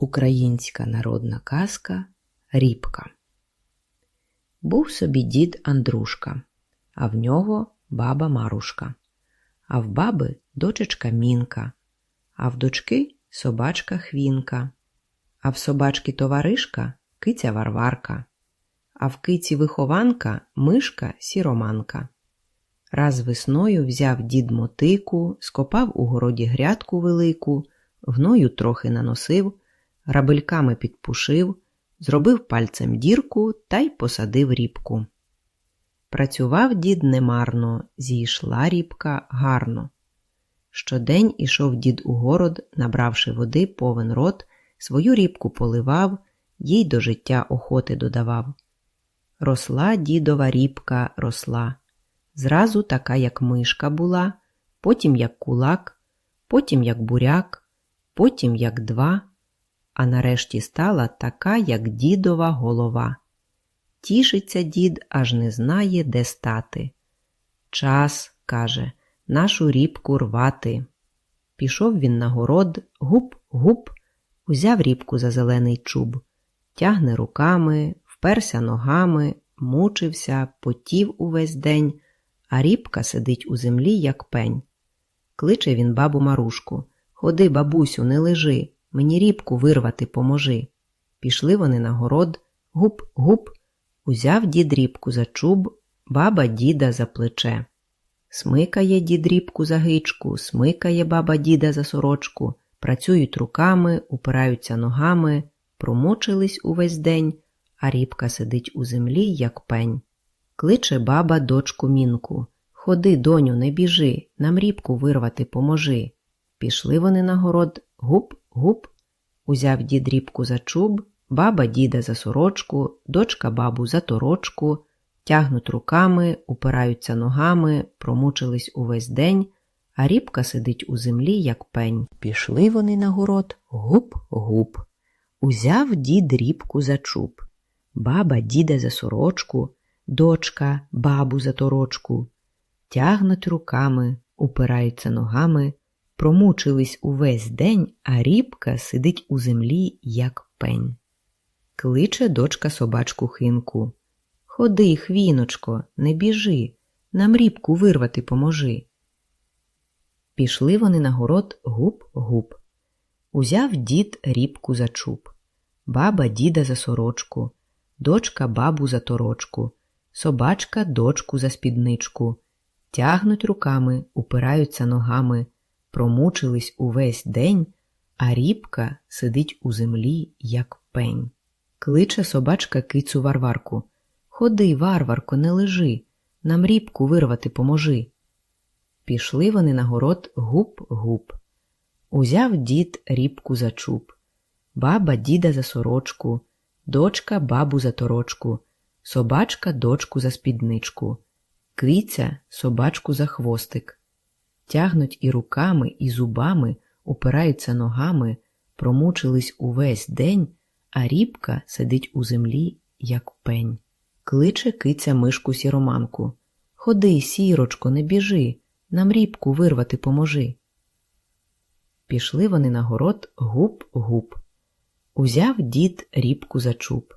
Українська народна казка Рібка. Був собі дід Андрушка, а в нього баба Марушка, а в баби дочечка Мінка, а в дочки собачка Хвінка, а в собачки товаришка киця Варварка, а в киці вихованка мишка сіроманка. Раз весною взяв дід мотику, скопав у городі грядку велику, гною трохи наносив, грабельками підпушив, зробив пальцем дірку та й посадив рібку. Працював дід немарно, зійшла рібка гарно. Щодень ішов дід у город, набравши води повен рот, свою рібку поливав, їй до життя охоти додавав. Росла дідова рібка, росла. Зразу така, як мишка була, потім як кулак, потім як буряк, потім як два, а нарешті стала така, як дідова голова. Тішиться дід, аж не знає, де стати. Час, каже, нашу рібку рвати. Пішов він на город, гуп-гуп, узяв рібку за зелений чуб, тягне руками, вперся ногами, мучився, потів увесь день, а рібка сидить у землі, як пень. Кличе він бабу Марушку Ходи, бабусю, не лежи, мені рібку вирвати поможи. Пішли вони на город, гуп-гуп, узяв дід рібку за чуб, баба діда за плече. Смикає дід рібку за гичку, смикає баба діда за сорочку, працюють руками, упираються ногами, промочились увесь день, а рібка сидить у землі, як пень. Кличе баба дочку мінку Ходи, доню, не біжи, нам рібку вирвати поможи. Пішли вони на город, гуп-гуп, узяв дід рібку за чуб, баба діда за сорочку, дочка бабу за торочку, тягнуть руками, упираються ногами, промучились увесь день, а рібка сидить у землі, як пень. Пішли вони на город, гуп-гуп. Узяв дід рібку за чуб, баба діда за сорочку, дочка бабу за торочку, тягнуть руками, упираються ногами, Промучились увесь день, а рібка сидить у землі, як пень. Кличе дочка собачку хинку. Ходи, хвіночко, не біжи, нам рібку вирвати поможи. Пішли вони на город гуп-гуп. Узяв дід рібку за чуб, баба діда за сорочку, дочка бабу за торочку, собачка дочку за спідничку, тягнуть руками, упираються ногами промучились увесь день, а рібка сидить у землі, як пень. Кличе собачка кицю варварку. Ходи, варварко, не лежи, нам рібку вирвати поможи. Пішли вони на город гуп-гуп. Узяв дід рібку за чуб, баба діда за сорочку, дочка бабу за торочку, собачка дочку за спідничку, квіця собачку за хвостик тягнуть і руками, і зубами, упираються ногами, промучились увесь день, а рібка сидить у землі, як пень. Кличе киця мишку сіроманку. Ходи, сірочко, не біжи, нам рібку вирвати поможи. Пішли вони на город гуп-гуп. Узяв дід рібку за чуб,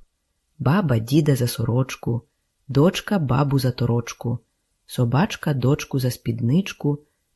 баба діда за сорочку, дочка бабу за торочку, собачка дочку за спідничку,